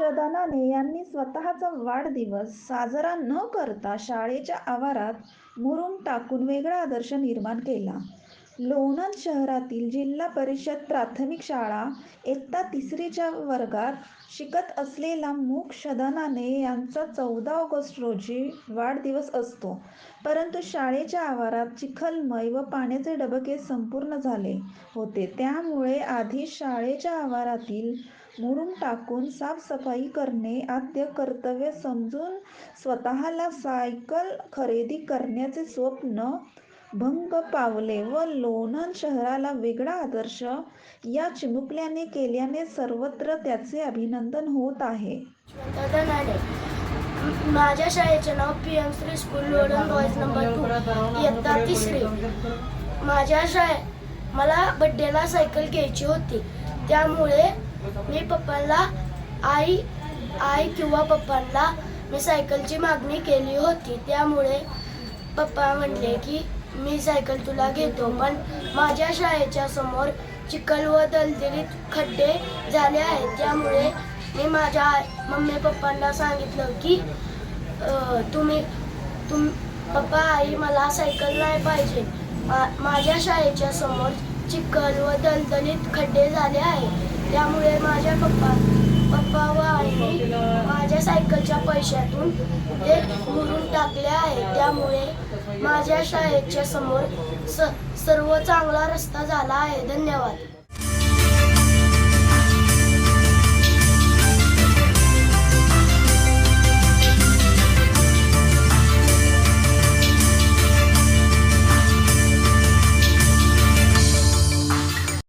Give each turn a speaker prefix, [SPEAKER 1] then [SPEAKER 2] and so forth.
[SPEAKER 1] राणे यांनी स्वतःचा वाढदिवस साजरा न करता शाळेच्या आवारात मुरुम टाकून वेगळा आदर्श निर्माण केला. लोणंद शहरातील जिल्हा परिषद प्राथमिक शाळा इयत्ता तिसरीच्या वर्गात शिकत असलेला मूक शदानाने यांचा चौदा ऑगस्ट रोजी वाढदिवस असतो. परंतु शाळेच्या आवारात चिखलमय व पाण्याचे डबके संपूर्ण झाले होते. त्यामुळे आधी शाळेच्या आवारातील मुरुम टाकून साफसफाई करणे आद्य कर्तव्य समजून स्वतःला सायकल खरेदी करण्याचे स्वप्न भंग पावले व लोणंद शहराला वेगळा आदर्श या चिमुकल्याने केल्याने सर्वत्र त्याचे अभिनंदन होत आहे.
[SPEAKER 2] माझ्या शाळेचे नाव पी एम श्री स्कूल लोडन बॉईज नंबर टू इयत्ता तिसरी. माझ्या शाळे मला बड्डेला सायकल घ्यायची होती. त्यामुळे मी पप्पांना आई आई किंवा पप्पांना मी सायकलची मागणी केली होती. त्यामुळे पप्पा म्हणले की मी सायकल तुला घेतो पण माझ्या शाळेच्या समोर चिखल व दलदलीत खड्डे झाले आहेत. त्यामुळे मी माझ्या मम्मी पप्पांना सांगितलं की तुम्ही तुम पप्पा आई मला सायकल नाही पाहिजे. मा, माझ्या शाळेच्या समोर चिखल व दलदलीत खड्डे झाले आहे त्यामुळे माझ्या पप्पा पप्पा व आईने सायकलच्या पैशातून ते मुरून टाकले आहे. त्यामुळे माझ्या शाळेच्या समोर स सर्व चांगला रस्ता झाला आहे. धन्यवाद.